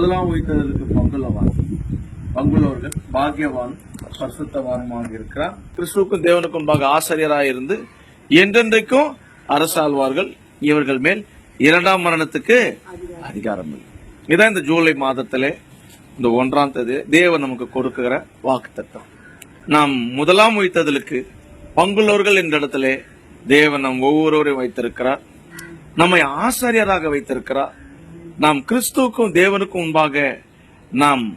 முதலாம் உயிர்த்ததற்கு பங்குள்ளவான். பங்குள்ளவர்கள் பாக்கியவான் பரிசுத்தவானுமாக இருக்கிறார். கிறிஸ்துக்கும் தேவனுக்கும் பாக ஆசிரியராக இருந்து என்றென்றைக்கும் அரசாழ்வார்கள் இவர்கள் மேல் இரண்டாம் மரணத்துக்கு அதிகாரம் இல்லை. இதான் இந்த ஜூலை மாதத்திலே இந்த ஒன்றாம் தேதி தேவன் நமக்கு கொடுக்கிற வாக்குத்தத்தம். நாம் முதலாம் உயிர்த்ததலுக்கு பங்குள்ளவர்கள் என்ற இடத்துல தேவன் நம் ஒவ்வொருவரையும் வைத்திருக்கிறார். நம்மை ஆசாரியராக வைத்திருக்கிறார். நாம் கிறிஸ்துவுக்கும் தேவனுக்கும் முன்பாக நாம்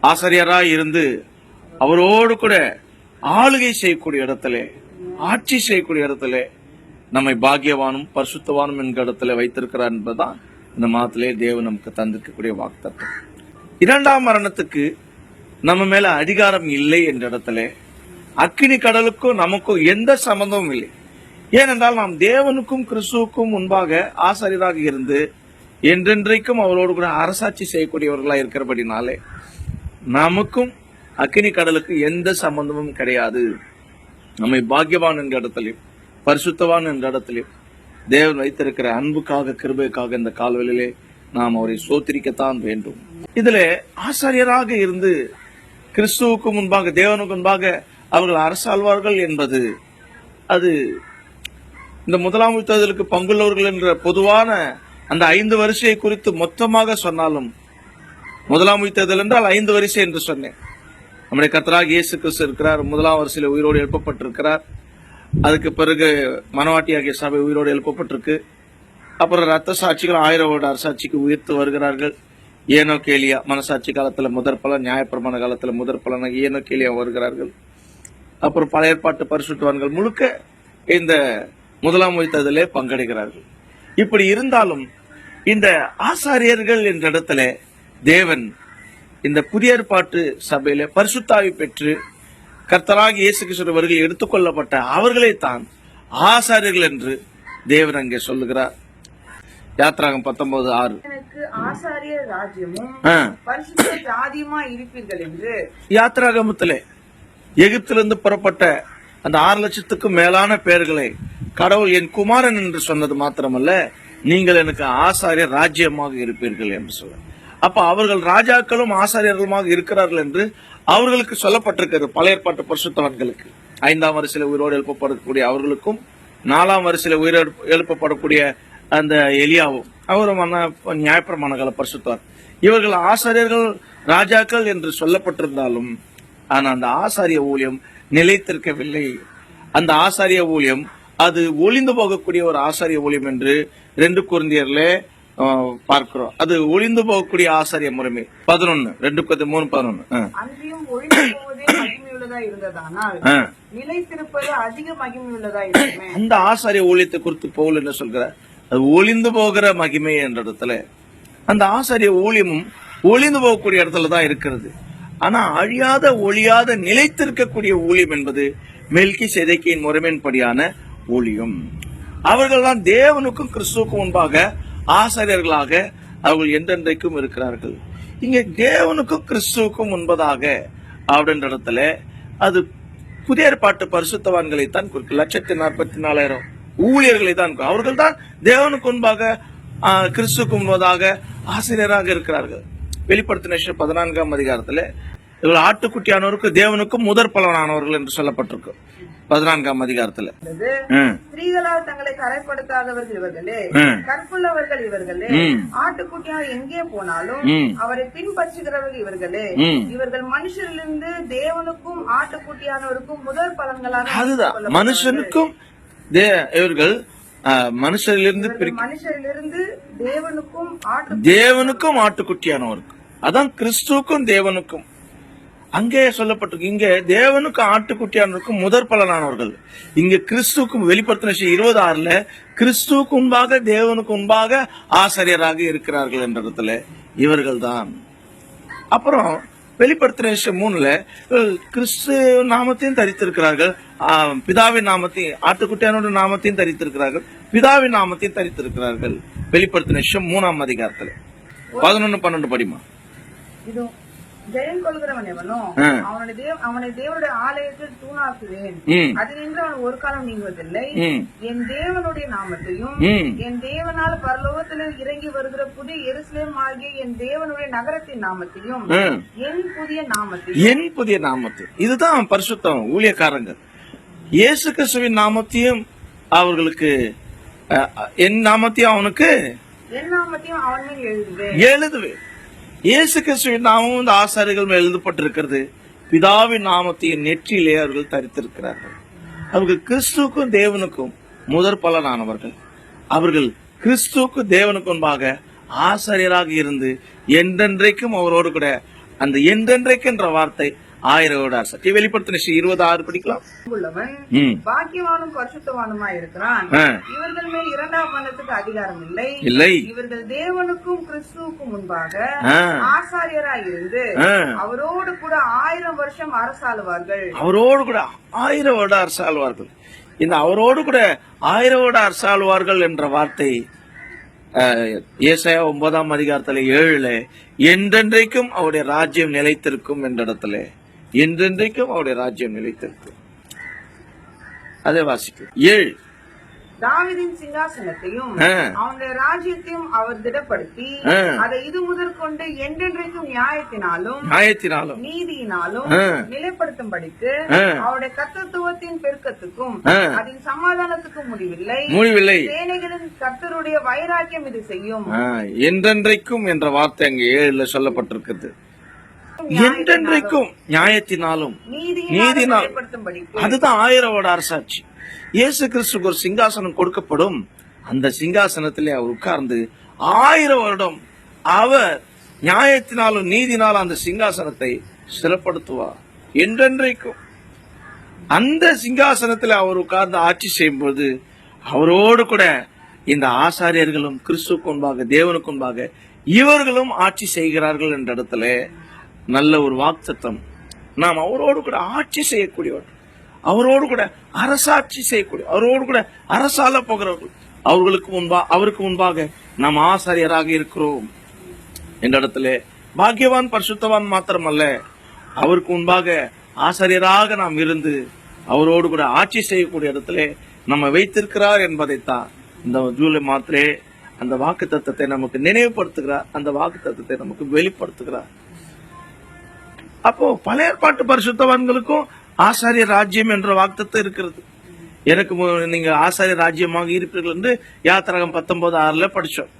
ஆசிரியராக இருந்து அவரோடு கூட ஆளுகை செய்யக்கூடிய இடத்திலே ஆட்சி செய்யக்கூடிய இடத்திலே நம்மை பாக்கியவானும் பரிசுத்தவானும் என்கிற இடத்துல வைத்திருக்கிறார் என்பதுதான் இந்த மாதத்திலே தேவன் நமக்கு தந்திருக்கக்கூடிய வாக்குத்தத்தம். இரண்டாம் மரணத்துக்கு நம்ம மேல அதிகாரம் இல்லை என்ற இடத்துல அக்கினி கடலுக்கும் நமக்கும் எந்த சம்பந்தமும் இல்லை. ஏனென்றால் நாம் தேவனுக்கும் கிறிஸ்துவுக்கும் முன்பாக ஆசாரியராக இருந்து என்றென்றைக்கும் அவரோடு கூட அரசாட்சி செய்யக்கூடியவர்களாக இருக்கிறபடினாலே நமக்கும் அக்கினி கடலுக்கு எந்த சம்பந்தமும் கிடையாது. நம்மை பாக்கியவான் என்ற இடத்திலையும் பரிசுத்தவான் என்ற இடத்திலையும் தேவன் வைத்திருக்கிற அன்புக்காக கிருபைக்காக இந்த கால்வெளியிலே நாம் அவரை சோத்திரிக்கத்தான் வேண்டும். இதுல ஆசாரியராக இருந்து கிறிஸ்துவுக்கு முன்பாக தேவனுக்கு முன்பாக அவர்கள் அரசாழ்வார்கள் என்பது அது இந்த முதலாம் தேர்தலுக்கு பங்குள்ளவர்கள் என்ற பொதுவான அந்த ஐந்து வரிசையை குறித்து மொத்தமாக சொன்னாலும் முதலாம் யுத்தத்தில் என்றால் ஐந்து வரிசை என்று சொன்னேன். நம்முடைய கத்தராக இயேசு கிறிஸ்து இருக்கிறார். முதலாம் வரிசையில் உயிரோடு எழுப்பப்பட்டிருக்கிறார். அதுக்கு பிறகு மனவாட்டியாகிய சபை உயிரோடு எழுப்பப்பட்டிருக்கு. அப்புறம் ரத்த சாட்சிகள் ஆயிரம் வருட அரசாட்சிக்கு உயர்த்து வருகிறார்கள். ஏனோ கேலியா மனசாட்சி காலத்தில் முதற் பலன் நியாயப்பிரமாண காலத்தில் முதற் பலனாக ஏனோ கேலியா வருகிறார்கள். அப்புறம் பழைய ஏற்பாட்டு பரிசுத்துவான்கள் முழுக்க இந்த முதலாம் உயிர்த்ததிலே பங்கெடுக்கிறார்கள். இப்படி இருந்தாலும் இந்த ஆசாரியர்கள் என்ற இடத்துல தேவன் இந்த புதிய ஏற்பாட்டு சபையில பரிசுத்தாவி பெற்று கர்த்தராக இயேசு அவர்கள் எடுத்துக்கொள்ளப்பட்ட அவர்களே தான் ஆசாரியர்கள் என்று தேவன் அங்கே சொல்லுகிறார். யாத்ராகம் பத்தொன்பது ஆறு. ஆசாரியர் யாத்ராகமத்திலே எகிப்திலிருந்து புறப்பட்ட அந்த ஆறு லட்சத்துக்கும் மேலான பெயர்களை கடவுள் என் குமாரன் என்று சொன்னது மாத்திரமல்ல நீங்கள் எனக்கு ஆசாரியர் ராஜ்யமாக இருப்பீர்கள் என்று சொல்ல. அப்ப அவர்கள் ராஜாக்களும் ஆசாரியர்களுமாக இருக்கிறார்கள் என்று அவர்களுக்கு சொல்லப்பட்டிருக்கிறது பழைய ஏற்பாட்டு பரிசுத்தவான்களுக்கு. ஐந்தாம் வரிசையில் உயிரோடு எழுப்பப்படக்கூடிய அவர்களுக்கும் நாலாம் வரிசையில் உயிரோடு எழுப்பப்படக்கூடிய அந்த எலியாவும் அவரும் மன்ன- நியாயப்பிரமாண கால இவர்கள் ஆசாரியர்கள் ராஜாக்கள் என்று சொல்லப்பட்டிருந்தாலும் ஆனால் அந்த ஆசாரிய ஊழியம் நிலைத்திருக்கவில்லை. அந்த ஆசாரிய ஊழியம் அது ஒளிந்து போகக்கூடிய ஒரு ஆசாரிய ஊழியம் என்று ரெண்டு குருந்தியர்ல பார்க்கிறோம். அது ஒளிந்து போகக்கூடிய ஆசாரிய முறைமை. பதினொன்னு. ரெண்டு பத்து மூணு பதினொன்னு. ஆ. அன்றியும் ஒழிந்து போவதே மகிமையுள்ளதா இருந்ததானால் ஆ. நிலைத்திருப்பது அதிக மகிமையுள்ளதா இருக்குமே அந்த ஆசாரிய ஊழியத்தை குறித்து பவுல் என்ன சொல்கிறார்? அது ஒளிந்து போகிற மகிமை என்ற இடத்துல அந்த ஆசாரிய ஊழியமும் ஒளிந்து போகக்கூடிய இடத்துல தான் இருக்கிறது. ஆனா அழியாத ஒழியாத நிலைத்திருக்கக்கூடிய ஊழியம் என்பது மெல்கி செதைக்கியின் முறைமையின்படியான ஊழியம். அவர்கள் தான் தேவனுக்கும் கிறிஸ்துவுக்கும் முன்பாக ஆசிரியர்களாக அவர்கள் என்றென்றைக்கும் இருக்கிறார்கள். இங்கே தேவனுக்கும் கிறிஸ்துவுக்கும் முன்பதாக அப்படின்ற இடத்துல அது புதிய ஏற்பாட்டு பரிசுத்தவான்களை தான் குறிக்கும். லட்சத்தி நாற்பத்தி நாலாயிரம் ஊழியர்களை தான் அவர்கள் தான் தேவனுக்கு முன்பாக கிறிஸ்துக்கு முன்பதாக ஆசிரியராக இருக்கிறார்கள். வெளிப்படுத்தின பதினான்காம் அதிகாரத்தில் இவர்கள் ஆட்டுக்குட்டியானவருக்கு தேவனுக்கும் முதற் பலனானவர்கள் என்று சொல்லப்பட்டிருக்கு. பதினான்காம் அதிகாரத்துல. ஸ்திரீகளால் தங்களை கரைப்படுத்தாதவர்கள் இவர்களே. கற்புள்ளவர்கள் இவர்களே. ஆட்டுக்குட்டியார் எங்கே போனாலும். அவரை பின்பற்றுகிறவர்கள் இவர்களே. இவர்கள் மனுஷரிலிருந்து தேவனுக்கும் ஆட்டுக்குட்டியானவருக்கும் முதல் பலன்களாக அதுதான். மனுஷனுக்கும் இவர்கள் மனுஷரிலிருந்து மனுஷரிலிருந்து தேவனுக்கும் தேவனுக்கும் ஆட்டுக்குட்டியானவருக்கும் அதான் கிறிஸ்துவுக்கும் தேவனுக்கும். அங்கே சொல்லப்பட்டிருக்கு. இங்க தேவனுக்கும் ஆட்டுக்குட்டியானவருக்கும் முதற் பலனானவர்கள். இங்க கிறிஸ்துவுக்கும் வெளிப்படுத்தின இருபது ஆறுல கிறிஸ்துவுக்கு முன்பாக தேவனுக்கு முன்பாக ஆசிரியராக இருக்கிறார்கள் என்ற இடத்துல இவர்கள் தான் அப்புறம் வெளிப்படுத்தின விஷயம் மூணுல கிறிஸ்து நாமத்தையும் தரித்திருக்கிறார்கள். பிதாவின் நாமத்தையும் ஆட்டுக்குட்டியானோட நாமத்தையும் தரித்திருக்கிறார்கள். பிதாவின் நாமத்தையும் தரித்திருக்கிறார்கள். வெளிப்படுத்தின விஷயம் மூணாம் அதிகாரத்துல. பதினொன்னு பன்னெண்டு படிமா ஜெயம் கொள்கிறவன் எவனோ. அவனுடைய தேவ அவனை தேவனுடைய ஆலயத்தில் தூணாக்குவேன். அது நின்று அவன் ஒரு காலம் நீங்குவதில்லை. என் தேவனுடைய நாமத்தையும் என் தேவனால் பரலோகத்தில் இறங்கி வருகிற புதிய எருசலேம் ஆகிய என் தேவனுடைய நகரத்தின் நாமத்தையும். என் புதிய நாமத்தையும். என் புதிய நாமத்தை. இதுதான் பரிசுத்தம் ஊழியக்காரங்க. இயேசு கிறிஸ்துவின் நாமத்தையும் அவர்களுக்கு என் நாமத்தையும் அவனுக்கு என் நாமத்தையும் அவன் எழுதுவேன். எழுதுவேன். இயேசு கிறிஸ்துவின் நாமம் இந்த ஆசாரிகள் மேல் எழுதப்பட்டிருக்கிறது. பிதாவின் நாமத்தையும் நெற்றியிலே அவர்கள் தரித்திருக்கிறார்கள். அவர்கள் கிறிஸ்துவுக்கும் தேவனுக்கும் முதற் பலனானவர்கள் அவர்கள் கிறிஸ்துவுக்கு தேவனுக்கு முன்பாக ஆசாரியராக இருந்து என்றென்றைக்கும் அவரோடு கூட அந்த என்றென்றைக்கு என்ற வார்த்தை ஆயிரம் ஆசாரி வெளிப்படுத்தின ஸ்ரீ இருபது ஆறு படிக்கலாம் பாக்கியவானும் பரிசுத்தவானுமா இருக்கிறான். இவர்கள் மேல் இரண்டாம் மன்னத்துக்கு அதிகாரம் இல்லை. இல்லை. இவர்கள் தேவனுக்கும் கிறிஸ்துவுக்கும் முன்பாக ஆசாரியராய் இருந்து. அவரோடு கூட ஆயிரம் வருஷம் அரசாளுவார்கள். அவரோடு கூட ஆயிரம் வருட அரசாழ்வார்கள் இந்த அவரோடு கூட ஆயிரம் வருட அரசாழ்வார்கள் என்ற வார்த்தை ஏசாயா ஒன்பதாம் அதிகாரத்துல ஏழுல என்றென்றைக்கும் அவருடைய ராஜ்யம் நிலைத்திருக்கும் என்ற இடத்துல என்றென்றைக்கும் அவருடைய ராஜ்யம் நிலைத்திருக்கும் அதை வாசிக்கும் ஏழு தாவீதின் சிங்காசனத்தையும் ஆ. அவனுடைய ராஜ்யத்தையும் அவர் திடப்படுத்தி. அதை இது முதற்கொண்டு என்றென்றைக்கும் நியாயத்தினாலும் நியாயத்தினாலும் நீதியினாலும். நிலைப்படுத்தும்படிக்கு. அவருடைய கத்தத்துவத்தின் பெருக்கத்துக்கும். அதன் சமாதானத்துக்கும் முடிவில்லை முடிவில்லை சேனைகளின் கர்த்தருடைய வைராக்கியம் இது செய்யும் என்றென்றைக்கும் என்ற வார்த்தை அங்கே ஏழுல சொல்லப்பட்டிருக்கிறது என்றென்றைக்கும் நியாயத்தினாலும். நிலைப்படுத்தும்படிக்கு அதுதான் ஆயிரம் வருட அரசாட்சி. இயேசு கிறிஸ்துக்கு ஒரு சிங்காசனம் கொடுக்கப்படும். அந்த சிங்காசனத்திலே அவர் உட்கார்ந்து ஆயிரம் வருடம் அவர் நியாயத்தினாலும் நீதினாலும் அந்த சிங்காசனத்தை சிறப்படுத்துவார். என்றென்றைக்கும். அந்த சிங்காசனத்தில் அவர் உட்கார்ந்து ஆட்சி செய்யும்போது அவரோடு கூட இந்த ஆசாரியர்களும் கிறிஸ்துக்கு முன்பாக தேவனுக்கு முன்பாக இவர்களும் ஆட்சி செய்கிறார்கள் என்ற இடத்துல நல்ல ஒரு வாக்குத்தத்தம் நாம் அவரோடு கூட ஆட்சி செய்யக்கூடியவர். அவரோடு கூட அரசாட்சி செய்யக்கூடிய அவரோடு கூட அரசால போகிறவர்கள். அவர்களுக்கு முன்பா அவருக்கு முன்பாக நாம் ஆசாரியராக இருக்கிறோம். என்ற இடத்துல பாக்கியவான் பரிசுத்தவான் மாத்திரமல்ல அவருக்கு முன்பாக ஆசிரியராக நாம் இருந்து அவரோடு கூட ஆட்சி செய்யக்கூடிய இடத்துல நம்ம வைத்திருக்கிறார் என்பதைத்தான் இந்த ஜூலை மாத்திரே அந்த வாக்கு தத்துவத்தை நமக்கு நினைவுபடுத்துகிறார் அந்த வாக்கு தத்துவத்தை நமக்கு வெளிப்படுத்துகிறார். அப்போ பழைய ஏற்பாட்டு பரிசுத்தவான்களுக்கும் ஆசாரிய ராஜ்யம் என்ற வாக்தத்தை இருக்கிறது. எனக்கு நீங்க ஆசாரிய ராஜ்யமாக இருப்பீர்கள் என்று யாத்திரகம் பத்தொன்பது ஆறுல படிச்சோம்.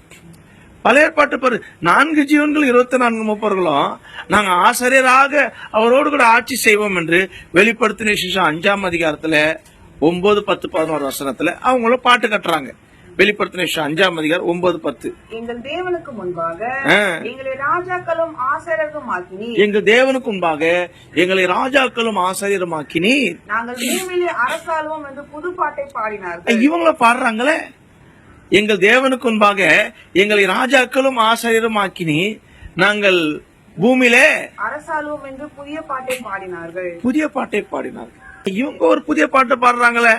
பழைய ஏற்பாட்டு பரு நான்கு ஜீவன்கள் இருபத்தி நான்கு முப்பர்களும் நாங்க ஆசிரியராக அவரோடு கூட ஆட்சி செய்வோம் என்று வெளிப்படுத்தின விசேஷம் அஞ்சாம் அதிகாரத்துல ஒன்பது பத்து பதினோரு வசனத்துல அவங்களும் பாட்டு கட்டுறாங்க. வெளிப்படுத்தின விசேஷம் அஞ்சாம் அதிகாரம் ஒன்பது பத்து. எங்கள் தேவனுக்கு முன்பாக. எங்களை ராஜாக்களும் ஆசாரியர்களும் ஆக்கினி எங்க தேவனுக்கு முன்பாக எங்களை ராஜாக்களும் ஆசிரியருமாக்கினி நாங்கள் பூமியிலே அரசாளுவோம் என்று புது பாட்டை பாடினார்கள். இவங்கள பாடுறாங்களே? எங்கள் தேவனுக்கு முன்பாக எங்களை ராஜாக்களும் ஆசிரியரும் ஆக்கினி நாங்கள் பூமியிலே அரசாளுவோம் என்று புதிய பாட்டை பாடினார்கள். புதிய பாட்டை பாடினார்கள். இவங்க ஒரு புதிய பாட்டை பாடுறாங்களே?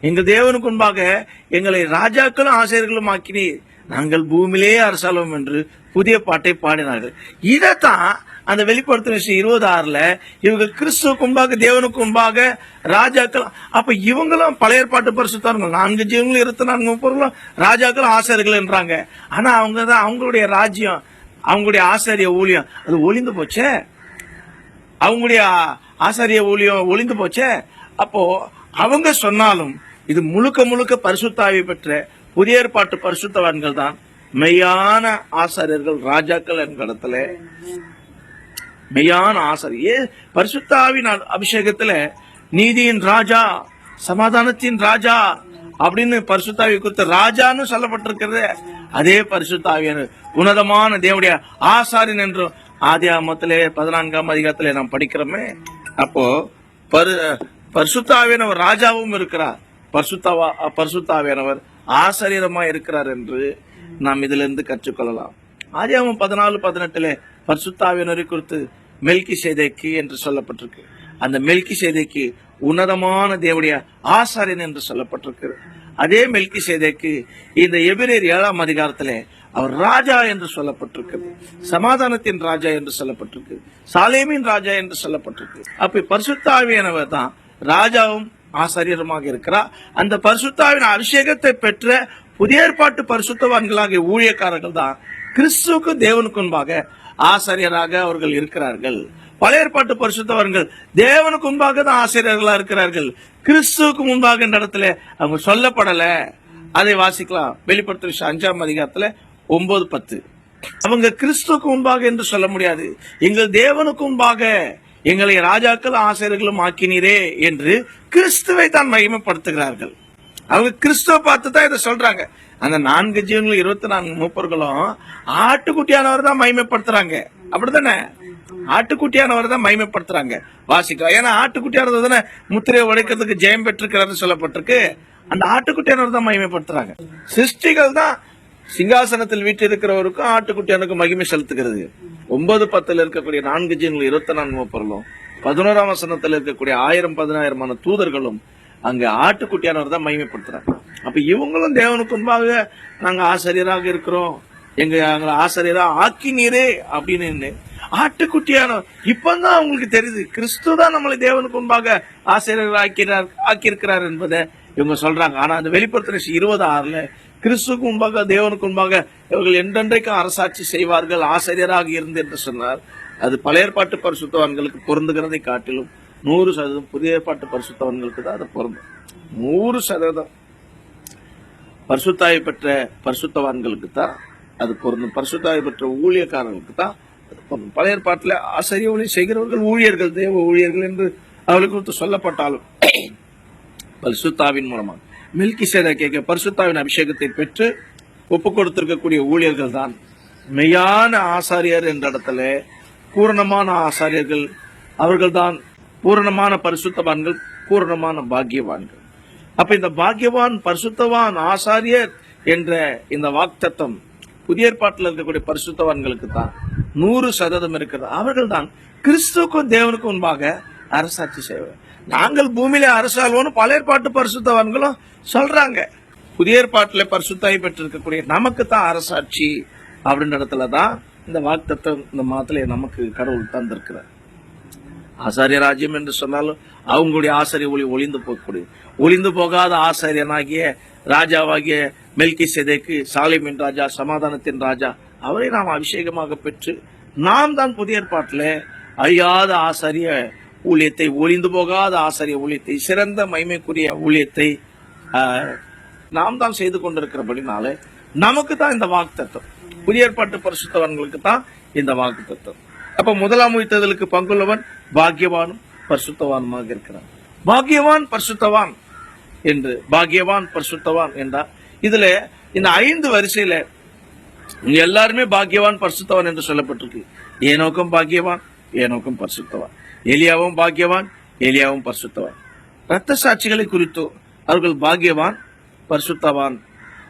எங்கள் தேவனுக்கு முன்பாக எங்களை ராஜாக்களும் ஆசிரியர்களும் ஆக்கினீர். நாங்கள் பூமியிலே அரசாலும் என்று புதிய பாட்டை பாடினார்கள். இதைத்தான் அந்த வெளிப்படுத்தின இருபது ஆறுல இவங்க கிறிஸ்துவுக்கு முன்பாக தேவனுக்கு முன்பாக ராஜாக்கள் அப்ப இவங்களும் பழைய ஏற்பாட்டு பரிசுத்தாருங்க நான்கு ஜீவங்களும் இருபத்தி நான்கு முப்பர்களும் ராஜாக்களும் ஆசிரியர்கள் என்றாங்க. ஆனா அவங்க தான் அவங்களுடைய ராஜ்யம் அவங்களுடைய ஆசாரிய ஊழியம். அது ஒளிந்து போச்சே? அவங்களுடைய ஆசாரிய ஊழியம் ஒளிந்து போச்சே? அப்போ அவங்க சொன்னாலும் இது முழுக்க முழுக்க பரிசுத்தாவி பெற்ற புதிய ஏற்பாட்டு பரிசுத்தவான்கள் தான் மெய்யான ஆசாரியர்கள் ராஜாக்கள் என்ற இடத்துல. மெய்யான ஆசாரியர். ஏ பரிசுத்தாவின் அபிஷேகத்துல நீதியின் ராஜா சமாதானத்தின் ராஜா அப்படின்னு பரிசுத்தாவி குறித்த ராஜான்னு சொல்லப்பட்டிருக்கிறது அதே பரிசுத்தாவியான உன்னதமான தேவடைய ஆசாரியன் என்றும் ஆதி ஆமத்திலே பதினான்காம் அதிகாரத்திலே நாம் படிக்கிறோமே. அப்போ பரு பரிசுத்தாவியனவர் ராஜாவும் இருக்கிறார். பரிசுத்தாவா பரிசுத்தாவியானவர் ஆசாரியரமா இருக்கிறார் என்று நாம் இதிலிருந்து கற்றுக்கொள்ளலாம். ஆதியாமம் பதினாலு பதினெட்டுல பரிசுத்தாவியனரை குறித்து மெல்கி செய்தைக்கு என்று சொல்லப்பட்டிருக்கு. அந்த மெல்கி சேதைக்கு உன்னதமான தேவடைய ஆசாரியன் என்று சொல்லப்பட்டிருக்கு. அதே மெல்கி செய்தைக்கு இந்த எபிரேர் ஏழாம் அதிகாரத்திலே அவர் ராஜா என்று சொல்லப்பட்டிருக்கிறது சமாதானத்தின் ராஜா என்று சொல்லப்பட்டிருக்கு. சாலேமின் ராஜா என்று சொல்லப்பட்டிருக்கு. அப்ப பரிசுத்தாவியானவர் தான் ராஜாவும் ஆசாரியருமாக இருக்கிறார். அந்த பரிசுத்தாவின் அபிஷேகத்தை பெற்ற புதிய ஏற்பாட்டு பரிசுத்தவான்களாகிய ஊழியக்காரர்கள் தான் கிறிஸ்துவுக்கும் தேவனுக்கு முன்பாக ஆசாரியராக அவர்கள் இருக்கிறார்கள். பழைய ஏற்பாட்டு பரிசுத்தவர்கள் தேவனுக்கு முன்பாக தான் ஆசிரியர்களா இருக்கிறார்கள். கிறிஸ்துவுக்கு முன்பாக என்ற இடத்துல அவங்க சொல்லப்படல. அதை வாசிக்கலாம். வெளிப்படுத்த அஞ்சாம் அதிகாரத்துல ஒன்பது பத்து. அவங்க கிறிஸ்துவுக்கு முன்பாக என்று சொல்ல முடியாது. எங்கள் தேவனுக்கு முன்பாக எங்களை ராஜாக்கள் ஆசிரியர்களும் ஆக்கினீரே என்று கிறிஸ்துவை தான் மகிமைப்படுத்துகிறார்கள். அவங்க கிறிஸ்துவ பார்த்து தான் இதை சொல்றாங்க. அந்த நான்கு ஜீவன்கள் இருபத்தி நான்கு மூப்பர்களும் ஆட்டுக்குட்டியானவர் தான் மகிமைப்படுத்துறாங்க. அப்படித்தானே? ஆட்டுக்குட்டியானவர் தான் மகிமைப்படுத்துறாங்க. வாசிக்கலாம். ஏன்னா ஆட்டுக்குட்டியானவர் தானே முத்திரையை உடைக்கிறதுக்கு ஜெயம் பெற்றிருக்கிறார் சொல்லப்பட்டிருக்கு. அந்த ஆட்டுக்குட்டியானவர் தான் மகிமைப்படுத்துறாங்க. சிருஷ்டிகள் தான் சிங்காசனத்தில் வீட்டிருக்கிறவருக்கும் ஆட்டுக்குட்டியானுக்கும் மகிமை செலுத்துகிறது. ஒன்பது பத்துல இருக்கக்கூடிய நான்கு ஜீன்கள் இருபத்தி நான்கு பொருளும் பதினோராம் வசனத்தில் இருக்கக்கூடிய ஆயிரம் பதினாயிரமான தூதர்களும் அங்க ஆட்டுக்குட்டியானவர் தான் மகிமைப்படுத்துறாங்க. அப்ப இவங்களும் தேவனுக்கு முன்பாக நாங்க ஆசிரியராக இருக்கிறோம். எங்க எங்களை ஆசிரியரா ஆக்கினீரே அப்படின்னு ஆட்டுக்குட்டியான இப்பதான் அவங்களுக்கு தெரியுது. கிறிஸ்து தான் நம்மளை தேவனுக்கு முன்பாக ஆசிரியர் ஆக்கிறார் ஆக்கியிருக்கிறார் என்பதை இவங்க சொல்றாங்க. ஆனா அந்த வெளிப்படுத்தின இருபது ஆறுல கிறிஸ்துக்கு முன்பாக தேவனுக்கு முன்பாக இவர்கள் என்றென்றைக்கும் அரசாட்சி செய்வார்கள் ஆசிரியராக இருந்து என்று சொன்னார். அது பழைய ஏற்பாட்டு பரிசுத்தவான்களுக்கு பொருந்துகிறதை காட்டிலும் நூறு சதவீதம் புதிய ஏற்பாட்டு பரிசுத்தவான்களுக்கு தான் அது பொருந்தும். நூறு சதவீதம் பரிசுத்தாய் பெற்ற பரிசுத்தவான்களுக்கு தான் அது பொருந்தும். பரிசுத்தாய் பெற்ற ஊழியக்காரர்களுக்கு தான் அது பொருந்தும். பழைய ஏற்பாட்டில் ஆசிரிய ஊழியர் செய்கிறவர்கள் ஊழியர்கள் தேவ ஊழியர்கள் என்று அவர்களுக்கு சொல்லப்பட்டாலும் பரிசுத்தாவின் மூலமாக மில்கி கேட்க பரிசுத்தாவின் அபிஷேகத்தை பெற்று ஒப்பு கொடுத்திருக்கக்கூடிய ஊழியர்கள் தான் மெய்யான ஆசாரியர் என்ற இடத்துல பூரணமான ஆசாரியர்கள் அவர்கள்தான் பூரணமான பரிசுத்தவான்கள் பூரணமான பாக்கியவான்கள். அப்ப இந்த பாக்கியவான் பரிசுத்தவான் ஆசாரியர் என்ற இந்த வாக்தத்தம் புதிய ஏற்பாட்டில் இருக்கக்கூடிய பரிசுத்தவான்களுக்கு தான் நூறு சதவீதம் இருக்கிறது. அவர்கள் தான் கிறிஸ்துவுக்கும் தேவனுக்கும் முன்பாக அரசாட்சி செய்வார் நாங்கள் பூமியில அரசாள்வோம்னு பழைய ஏற்பாட்டு பரிசுத்தவான்களும் சொல்றாங்க. புதிய ஏற்பாட்டில் பரிசுத்தாய் பெற்றிருக்கக்கூடிய நமக்கு தான் அரசாட்சி அப்படின்ற இடத்துல தான் இந்த வாக்தத்தம் இந்த மாதத்துல நமக்கு கடவுள் தந்திருக்கிறார். ஆசாரிய ராஜ்யம் என்று சொன்னாலும் அவங்களுடைய ஆசாரிய ஒளி ஒளிந்து போகக்கூடிய ஒளிந்து போகாத ஆசாரியனாகிய ராஜாவாகிய மெல்கி செதேக்கு சாலிமின் ராஜா சமாதானத்தின் ராஜா அவரை நாம் அபிஷேகமாக பெற்று நாம் தான் புதிய ஏற்பாட்டில் அழியாத ஆசாரிய ஊழியத்தை ஒளிந்து போகாத ஆசிரியர் ஊழியத்தை சிறந்த மைமைக்குரிய ஊழியத்தை ஆஹ், நாம் தான் செய்து கொண்டிருக்கிறபடினாலே நமக்கு தான் இந்த வாக்குத்தத்தம். புதிய ஏற்பாட்டு பரிசுத்தவன்களுக்கு தான் இந்த தத்துவம் அப்ப முதலாம் உயிர்த்ததலுக்கு பங்குள்ளவன் பாக்கியவானும் பரிசுத்தவானுமாக இருக்கிறான். பாக்கியவான் பரிசுத்தவான் என்று பாக்கியவான் பரிசுத்தவான் என்றார் இதுல இந்த ஐந்து வரிசையில எல்லாருமே பாக்கியவான் பரிசுத்தவான் என்று சொல்லப்பட்டிருக்கு. ஏனோக்கும் பாக்கியவான் ஏனோக்கும் பரிசுத்தவான். எலியாவும் பாக்கியவான் எலியாவும் பரிசுத்தவான். ரத்த சாட்சிகளை குறித்து அவர்கள் பாக்கியவான் பரிசுத்தவான்.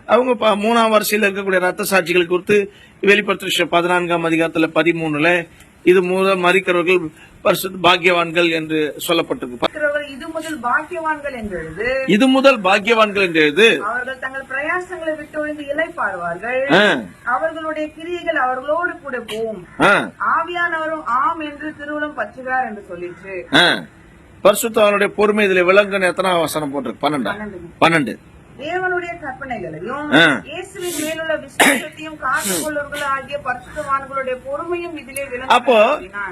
அவங்க மூணாம் வரிசையில் இருக்கக்கூடிய ரத்த சாட்சிகள் குறித்து வெளிப்படுத்த பதினான்காம் அதிகாரத்துல பதிமூணுல இது மூலம் மறிக்கிறவர்கள் பரிசுத்த பாக்கியவான்கள் என்று சொல்லப்பட்டிருக்கு. இது முதல் பாக்கியவான்கள் என்றெழுது இது முதல் பாக்கியவான்கள் என்று எழுது. அவர்கள் தங்கள் பிரயாசங்களை விட்டு ஒழிந்து இலைப்பாருவார்கள் ஆ, அவர்களுடைய கிரியைகள் அவர்களோடு கூட போகும். ஆவியானவரும் ஆம் என்று திருவுளம் பற்றுகிறார் என்று சொல்லிற்று. ஆ. பரிசுத்தவானுடைய பொறுமை இதுல விலங்குன்னு எத்தனை வசனம் போட்டிருக்கு? பன்னெண்டா. பன்னெண்டு. தேவனுடைய கற்பனைகளையும் ஆ. இயேசுவின் மேலுள்ள விசுவாசத்தையும் காத்துக்கொள்ளுங்கள் ஆகிய பரிசுத்தவான்களுடைய பொறுமையும் இதிலே அப்போ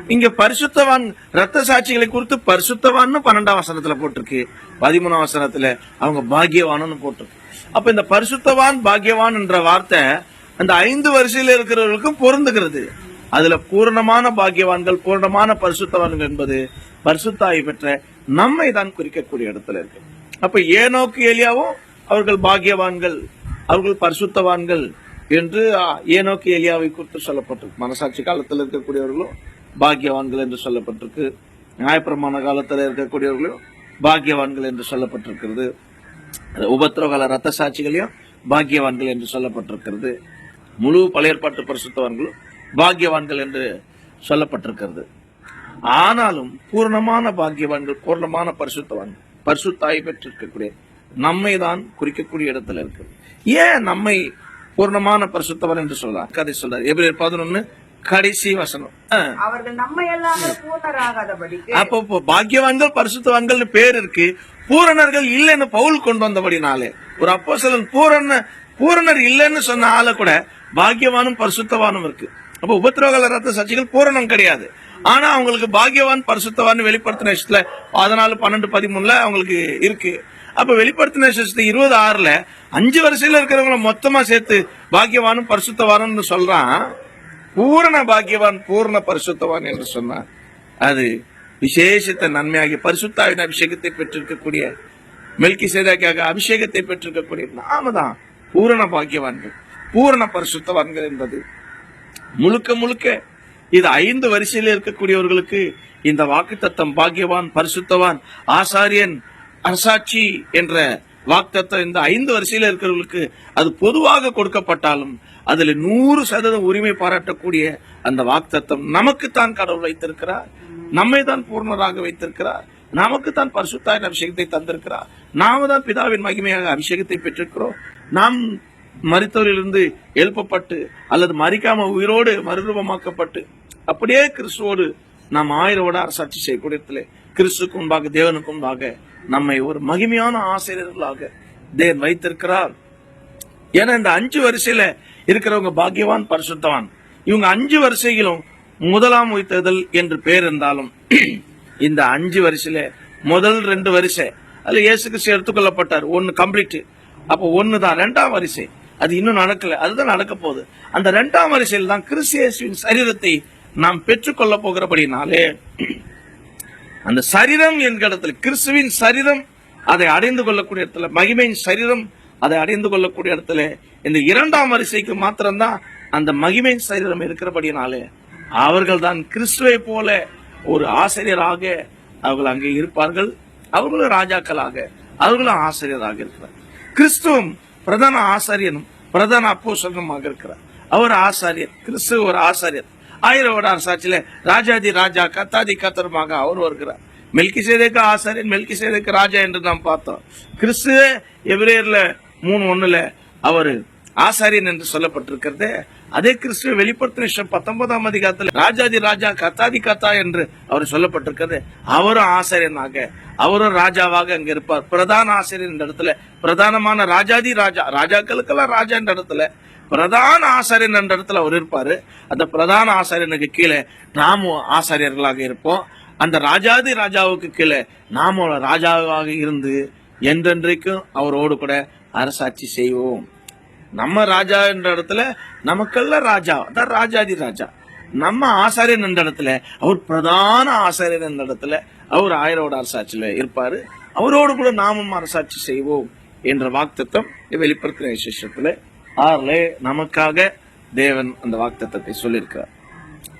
இங்க பரிசுத்தவான் ரத்த சாட்சிகளை குறித்து பரிசுத்தவான்னு பன்னெண்டாம் வசனத்துல போட்டிருக்கு. பதிமூணாம் வசனத்துல அவங்க பாக்கியவான்னு போட்டிருக்கு. அப்ப இந்த பரிசுத்தவான் பாக்கியவான் என்ற வார்த்தை அந்த ஐந்து வரிசையில இருக்கிறவர்களுக்கும் பொருந்துகிறது. அதுல பூரணமான பாக்கியவான்கள் பூரணமான பரிசுத்தவான்கள் என்பது பரிசுத்தாய் பெற்ற நம்மை தான் குறிக்கக்கூடிய இடத்துல இருக்கு. அப்ப ஏனோக்கு எலியாவும் அவர்கள் பாக்கியவான்கள் அவர்கள் பரிசுத்தவான்கள் என்று ஏனோக்கு எலியாவை குறித்து சொல்லப்பட்டிருக்கு. மனசாட்சி காலத்தில் இருக்கக்கூடியவர்களும் பாக்கியவான்கள் என்று சொல்லப்பட்டிருக்கு. நியாயப்பிரமாண காலத்தில் இருக்கக்கூடியவர்களும் பாக்கியவான்கள் என்று சொல்லப்பட்டிருக்கிறது. உபத்திரகால ரத்த சாட்சிகளையும் பாக்கியவான்கள் என்று சொல்லப்பட்டிருக்கிறது. முழு பழையற்பாட்டு பரிசுத்தவான்களும் பாக்கியவான்கள் என்று சொல்லப்பட்டிருக்கிறது. ஆனாலும் பூர்ணமான பாக்கியவான்கள் பூர்ணமான பரிசுத்தவான்கள் பரிசுத்தாய் பெற்றிருக்கக்கூடிய நம்மை தான் குறிக்கக்கூடிய இடத்துல இருக்கு ஏன் நம்மை பூர்ணமான பரிசுத்தவான் என்று சொல்றார்? கதை சொல்றார். எபிரேயர் பதினொன்னு கடைசி வசனம். அப்போ பாக்கியவான்கள் பரிசுத்தவான்கள் பேர் இருக்கு. பூரணர்கள் இல்லைன்னு பவுல் கொண்டு வந்தபடினாலே ஒரு அப்போஸ்தலன் பூரண பூரணர் இல்லைன்னு சொன்ன ஆளை கூட பாக்கியவானும் பரிசுத்தவானும் இருக்கு. அப்போ உபத்திரவகால ரத்த சர்ச்சைகள் பூரணம் கிடையாது. ஆனா அவங்களுக்கு பாக்கியவான் பரிசுத்தவான் வெளிப்படுத்தின விஷயத்துல பதினாலு பன்னெண்டு பதிமூணுல அவங்களுக்கு இருக்கு. அப்ப வெளிப்படுத்தின விஷயத்துல இருபது ஆறுல அஞ்சு வருஷத்துல இருக்கிறவங்கள மொத்தமா சேர்த்து பாக்கியவானும் பரிசுத்தவானும்னு சொல்றான். பூரண பாக்கியவான் பூர்ண பரிசுத்தவான் என்று சொன்னார் அது விசேஷத்த நன்மையாகி பரிசுத்தாவின் அபிஷேகத்தை பெற்றிருக்கக்கூடிய மெல்கி சேதாக்காக அபிஷேகத்தை பெற்றிருக்கக்கூடிய நாம தான் பூரண பாக்கியவான்கள் பூரண பரிசுத்தவான்கள் என்பது. முழுக்க முழுக்க இது ஐந்து வரிசையில் இருக்கக்கூடியவர்களுக்கு இந்த வாக்குத்தத்தம் பாக்கியவான் பரிசுத்தவான் ஆசாரியன் அரசாட்சி என்ற வாக்தத்தம் இந்த ஐந்து வரிசையில் இருக்கிறவர்களுக்கு அது பொதுவாக கொடுக்கப்பட்டாலும் அதில் நூறு சதவீதம் உரிமை பாராட்டக்கூடிய அந்த வாக்குத்தத்தம் நமக்குத்தான் கடவுள் வைத்திருக்கிறார். நம்மை தான் பூர்ணராக வைத்திருக்கிறார். நமக்கு தான் பரிசுத்தாயின் அபிஷேகத்தை தந்திருக்கிறார். நாம தான் பிதாவின் மகிமையாக அபிஷேகத்தை பெற்றிருக்கிறோம். நாம் மரித்தவரிலிருந்து எழுப்பப்பட்டு அல்லது மறிக்காம உயிரோடு மறுரூபமாக்கப்பட்டு அப்படியே கிறிஸ்துவோடு நாம் ஆயிரோட அரசாட்சி செய்யக்கூடிய இடத்துல கிறிஸ்துக்கு முன்பாக தேவனுக்கு முன்பாக நம்மை ஒரு மகிமையான ஆசிரியர்களாக தேவன் வைத்திருக்கிறார். ஏன்னா இந்த அஞ்சு வரிசையில இருக்கிறவங்க பாக்கியவான் பரிசுத்தவான். இவங்க அஞ்சு வரிசையிலும் முதலாம் உயர்த்துதல் என்று பேர் இருந்தாலும் இந்த அஞ்சு வரிசையில முதல் ரெண்டு வரிசை அதுல இயேசு கிறிஸ்து எடுத்துக்கொள்ளப்பட்டார் ஒன்னு கம்ப்ளீட் அப்போ ஒன்னு தான் ரெண்டாம் வரிசை. அது இன்னும் நடக்கல. அதுதான் நடக்க போகுது. அந்த ரெண்டாம் வரிசையில் தான் கிறிஸ்து இயேசுவின் சரீரத்தை நாம் பெற்றுக்கொள்ள போகிறபடினாலே அந்த சரீரம் என்கிற இடத்துல கிறிஸ்துவின் சரீரம் அதை அடைந்து கொள்ளக்கூடிய இடத்துல மகிமையின் சரீரம் அதை அடைந்து கொள்ளக்கூடிய இடத்துல இந்த இரண்டாம் வரிசைக்கு மாத்திரம்தான் அந்த மகிமையின் சரீரம் இருக்கிறபடினாலே அவர்கள் தான் கிறிஸ்துவை போல ஒரு ஆசிரியராக அவர்கள் அங்கே இருப்பார்கள். அவர்களும் ராஜாக்களாக அவர்களும் ஆசிரியராக இருக்கிறார். கிறிஸ்துவும் பிரதான ஆசாரியனும் பிரதான அப்போசனமாக இருக்கிறார். அவர் ஆசாரியர் கிறிஸ்துவ ஒரு ஆசாரியர். ஆயிரம் வருட ராஜாதி ராஜா கத்தாதி கத்தருமாக அவர் வருகிறார். மெல்கி சேதைக்கு ஆசாரியன் மெல்கி சேதைக்கு ராஜா என்று நாம் பார்த்தோம். கிறிஸ்து எபிரேயர்ல மூணு ஒன்றில் அவர் ஆசாரியன் என்று சொல்லப்பட்டிருக்கிறது அதே கிறிஸ்துவ வெளிப்படுத்தின விஷயம் பத்தொன்பதாம் அதிகாரத்தில் ராஜாதி ராஜா கத்தாதி கத்தா என்று அவர் சொல்லப்பட்டிருக்கிறது. அவரும் ஆசாரியனாக அவரும் ராஜாவாக அங்க இருப்பார். பிரதான ஆசிரியர் என்ற இடத்துல பிரதானமான ராஜாதி ராஜா ராஜாக்களுக்கெல்லாம் ராஜா என்ற இடத்துல பிரதான ஆசாரியன் என்ற இடத்துல அவர் இருப்பாரு. அந்த பிரதான ஆசாரியனுக்கு கீழே நாமும் ஆசாரியர்களாக இருப்போம். அந்த ராஜாதி ராஜாவுக்கு கீழே நாம ராஜாவாக இருந்து என்றென்றைக்கும் அவரோடு கூட அரசாட்சி செய்வோம். நம்ம ராஜா என்ற இடத்துல நமக்கெல்லாம் ராஜா அதான் ராஜாதி ராஜா. நம்ம ஆசாரியன் என்ற இடத்துல அவர் பிரதான ஆசாரியன் என்ற இடத்துல அவர் ஆயரோட அரசாட்சியில் இருப்பார். அவரோடு கூட நாமும் அரசாட்சி செய்வோம் என்ற வாக்குத்தத்தம் வெளிப்படுத்தின விசேஷத்தில் ஆறுல நமக்காக தேவன் அந்த வாக்குத்தத்தத்தை சொல்லியிருக்கிறார்.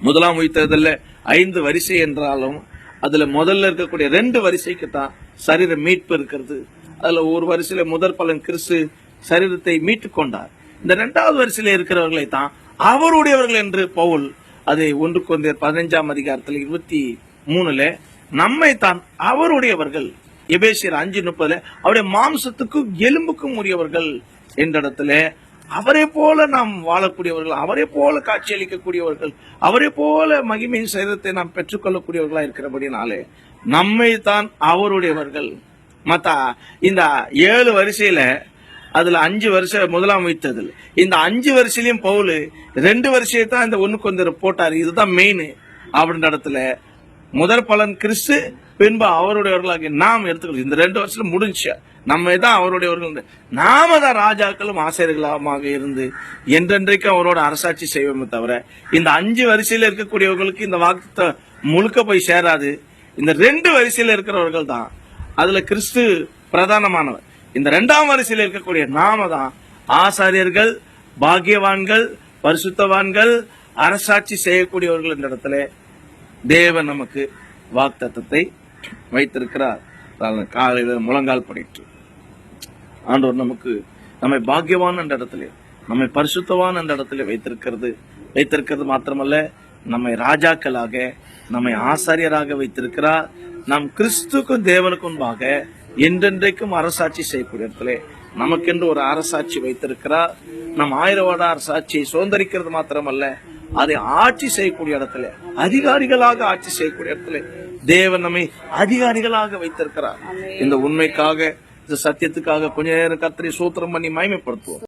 முதலாம் உயிர்த்ததில் ஐந்து வரிசை என்றாலும் அதுல முதல்ல இருக்கக்கூடிய ரெண்டு வரிசைக்கு தான் சரீர மீட்பு இருக்கிறது. அதுல ஒரு வரிசையில முதற் பலன் கிறிஸ்து சரீரத்தை மீட்டுக் கொண்டார். இந்த இரண்டாவது வரிசையில் இருக்கிறவர்களை தான் அவருடையவர்கள் என்று பவுல் அதை ஒன்று கொண்ட பதினைஞ்சாம் அதிகாரத்தில் இருபத்தி மூணுல நம்மை தான் அவருடையவர்கள். எபேசியர் அஞ்சு முப்பதுல அவருடைய மாம்சத்துக்கும் எலும்புக்கும் உரியவர்கள். என்ற இடத்துல அவரை போல நாம் வாழக்கூடியவர்கள் அவரை போல காட்சியளிக்கக்கூடியவர்கள் அவரை போல மகிமையின் சரீரத்தை நாம் பெற்றுக்கொள்ளக்கூடியவர்களா இருக்கிறபடினாலே நம்மை தான் அவருடையவர்கள். மத்தா இந்த ஏழு வரிசையில அதுல அஞ்சு வருஷம் முதலாம் வைத்ததில். இந்த அஞ்சு வருஷத்துலயும் பவுல் ரெண்டு வருஷத்தான் இந்த ஒன்று கொஞ்சம் போட்டாரு. இதுதான் மெயின் அப்படின்ற இடத்துல முதற் பலன் கிறிஸ்து பின்பு அவருடையவர்களாக நாம் எடுத்துக்கணும் இந்த ரெண்டு வருஷத்துல முடிஞ்சு. நம்ம தான் அவருடையவர்கள். நாம தான் ராஜாக்களும் ஆசிரியர்களாக இருந்து என்றென்றைக்கும் அவரோட அரசாட்சி செய்வோமே தவிர இந்த அஞ்சு வரிசையில் இருக்கக்கூடியவர்களுக்கு இந்த வாக்கு முழுக்க போய் சேராது. இந்த ரெண்டு வரிசையில் இருக்கிறவர்கள் தான். அதுல கிறிஸ்து பிரதானமானவர். இந்த ரெண்டாம் வரிசையில் இருக்கக்கூடிய நாம தான் ஆசாரியர்கள் பாக்கியவான்கள் பரிசுத்தவான்கள் அரசாட்சி செய்யக்கூடியவர்கள் என்ற இடத்துல தேவன் நமக்கு வாக்தத்தத்தை வைத்திருக்கிறார். காலையில் முழங்கால் படிட்டு. ஆண்டவர் நமக்கு நம்மை பாக்கியவான் என்ற இடத்துல நம்மை பரிசுத்தவான் என்ற இடத்துல வைத்திருக்கிறது வைத்திருக்கிறது மாத்திரமல்ல நம்மை ராஜாக்களாக நம்மை ஆசாரியராக வைத்திருக்கிறார். நாம் கிறிஸ்துக்கும் தேவனுக்கும் முன்பாக என்றென்றைக்கும் அரசாட்சி செய்யக்கூடிய இடத்துல நமக்கென்று ஒரு அரசாட்சி வைத்திருக்கிறார். நம் ஆயிரம் வருட அரசாட்சியை சுதந்திரிக்கிறது மாத்திரமல்ல அதை ஆட்சி செய்யக்கூடிய இடத்துல அதிகாரிகளாக ஆட்சி செய்யக்கூடிய இடத்துல தேவன் நம்மை அதிகாரிகளாக வைத்திருக்கிறார். இந்த உண்மைக்காக இந்த சத்தியத்துக்காக கொஞ்ச நேரம் கத்திரி சூத்திரம் பண்ணி மகிமைப்படுத்துவோம்.